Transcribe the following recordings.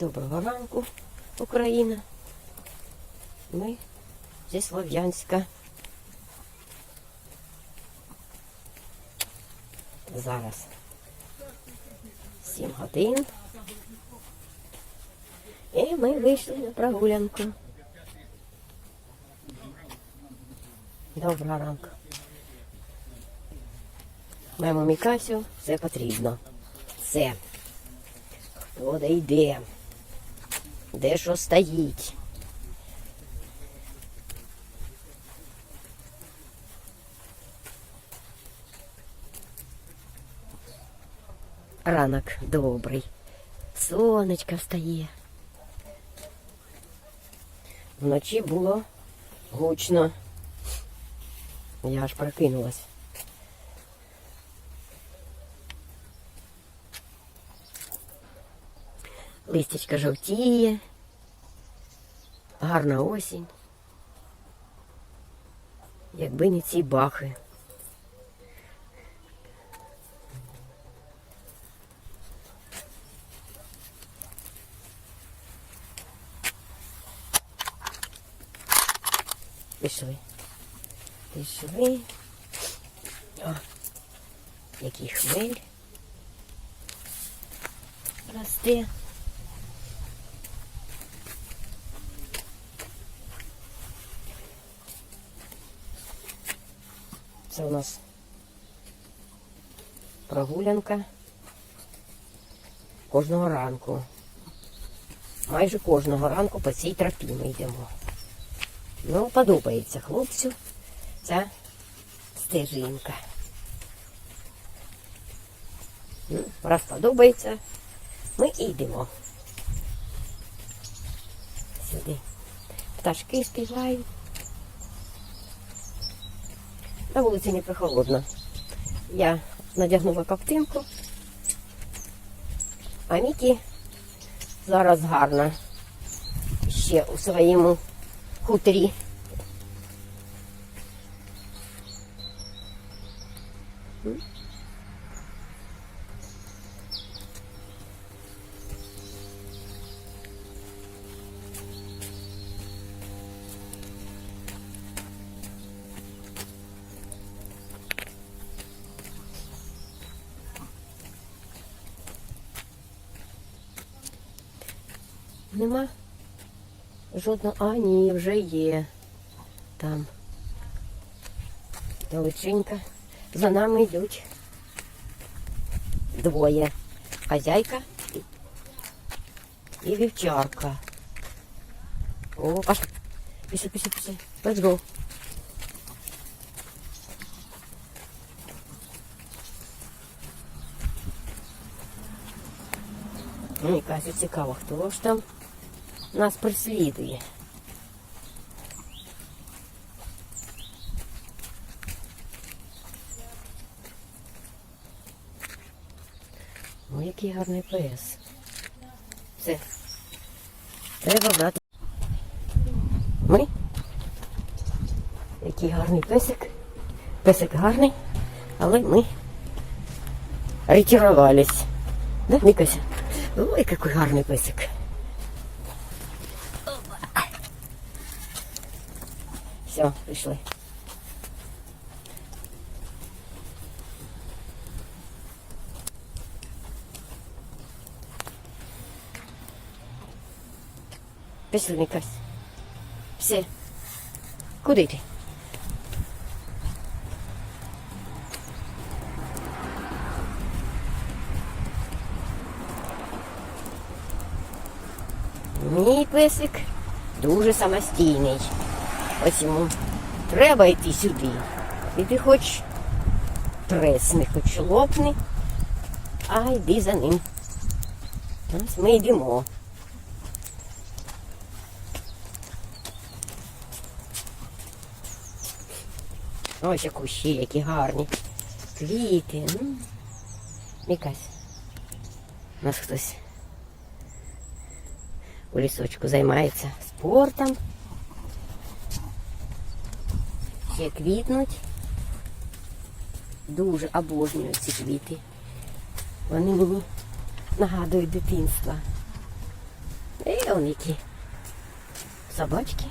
Доброго ранку, Україна. Ми зі Слов'янська. Зараз 7 годин. І ми вийшли на прогулянку. Доброго ранку. Моєму Мікасю все потрібно. Все. Хто де йде, де що стоїть. Ранок добрий. Сонечко встає. Вночі було гучно. Я аж прокинулась. Листячка жовтіє, гарна осінь. Якби не ці бахи. Пішли. Пішли. О, який хмель росте. Це у нас прогулянка кожного ранку. Майже кожного ранку по цій тропі ми йдемо. Ну, подобається хлопцю ця стежинка. Ну, Раз подобається, ми і йдемо. Сюди. Пташки співають. На вулиці не прохолодно. Я надягнула коптинку, а Мікі зараз гарна ще у своєму хуторі. М? Нема жодного. А, ні, вже є. Там. Далеченька. За нами йдуть двоє. Хазяйка і вівчарка. О, пошли. Пішли, пішли, пішли. Let's go. Ну, якась цікаво, хто ж там нас преслідує. Ой, який гарний пес. Все. Треба брати. Ми. Який гарний песик. Песик гарний, але ми ретировались. Да, Микася? Ой, какой гарний песик. Все, пішли. Пішли, Микась. Все. Куди ти? Мій песик дуже самостійний. Ось йому треба йти сюди. І ти хоч тресни, хоч лопни, а йди за ним. Ось ми йдемо. Ось і кущі, які гарні. Квіти. Ну. Якась. У нас хтось у лісочку займається спортом. Ще квітнуть. Дуже обожнюю ці квіти. Вони мені нагадують дитинство. Це он які собачки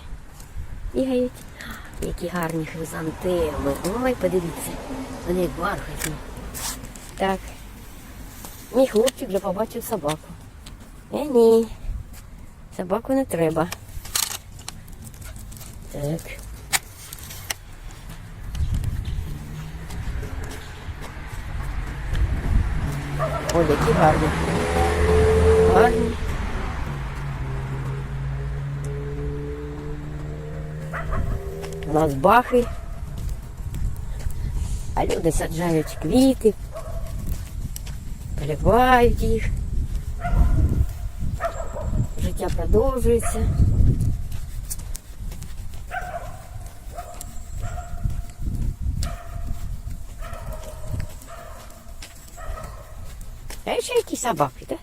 бігають. Які гарні хризантеми. Ой, подивіться, вони бархатні. Так. Мій хлопчик вже побачив собаку. Е, ні. Собаку не треба. Так. Ой, які гарні. Гарні. У нас бахи. А люди саджають квіти, поливають їх. Життя продовжується. Ще які собаки, так?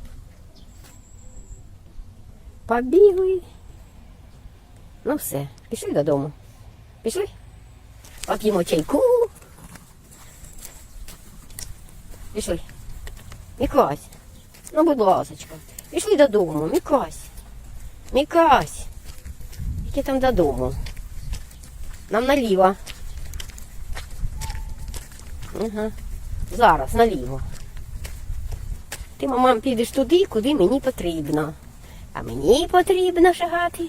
Побігли. Ну все, пішли додому. Пішли? Поп'ємо чайку. Пішли. Мікась. Ну, будь ласочка. Пішли додому. Мікась. Мікась. Яке там додому? Нам наліво. Ага. Зараз наліво. Ти, мама, підеш туди, куди мені потрібно. А мені потрібно шагати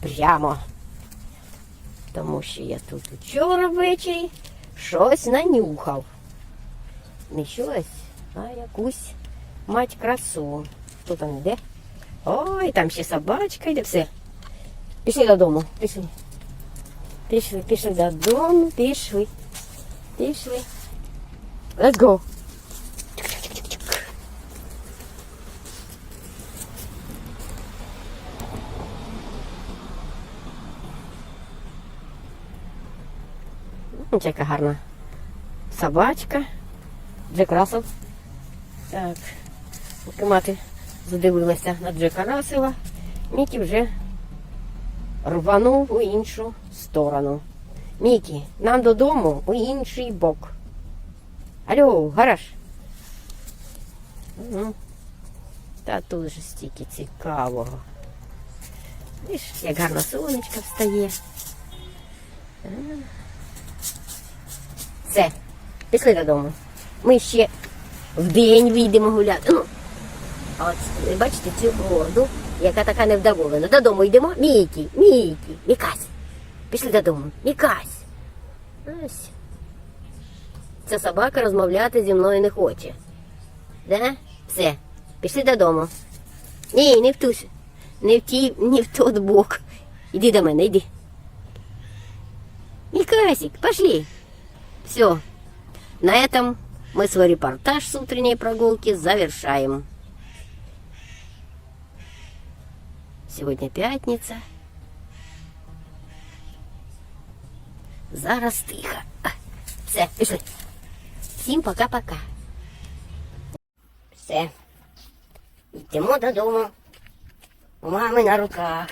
прямо. Тому що я тут вчора ввечері щось нанюхав. Не щось, а якусь мать красу. Хто там йде? Ой, там ще собачка йде. Все. Пішли додому. Пішли. Пішли, пішли додому, пішли. Пішли. Let's go. Ось яка гарна собачка. Джек Рассел. Так. Поки мати задивилася на Джека Рассела, Мікі вже рванув у іншу сторону. Мікі, нам додому у інший бок. Алло, гараж. Угу. Та тут же стільки цікавого. Видиш, як гарно сонечко встає. Все, пішли додому. Ми ще вдень вийдемо гуляти. Ну, а от бачите цю морду, яка така невдоволена. Додому йдемо. Мікі, Мікі, Мікась. Пішли додому. Мікась. Ось. Ця собака розмовляти зі мною не хоче. Да? Все, пішли додому. Ні, не в ту, не в ті, не в тот бок. Іди до мене, йди. Микасик, пошли. Все. На этом мы свой репортаж с утренней прогулки завершаем. Сегодня пятница. Зараз тихо. А, Все, пішли. Всім пока-пока. Все. Йдемо додому. У мами на руках.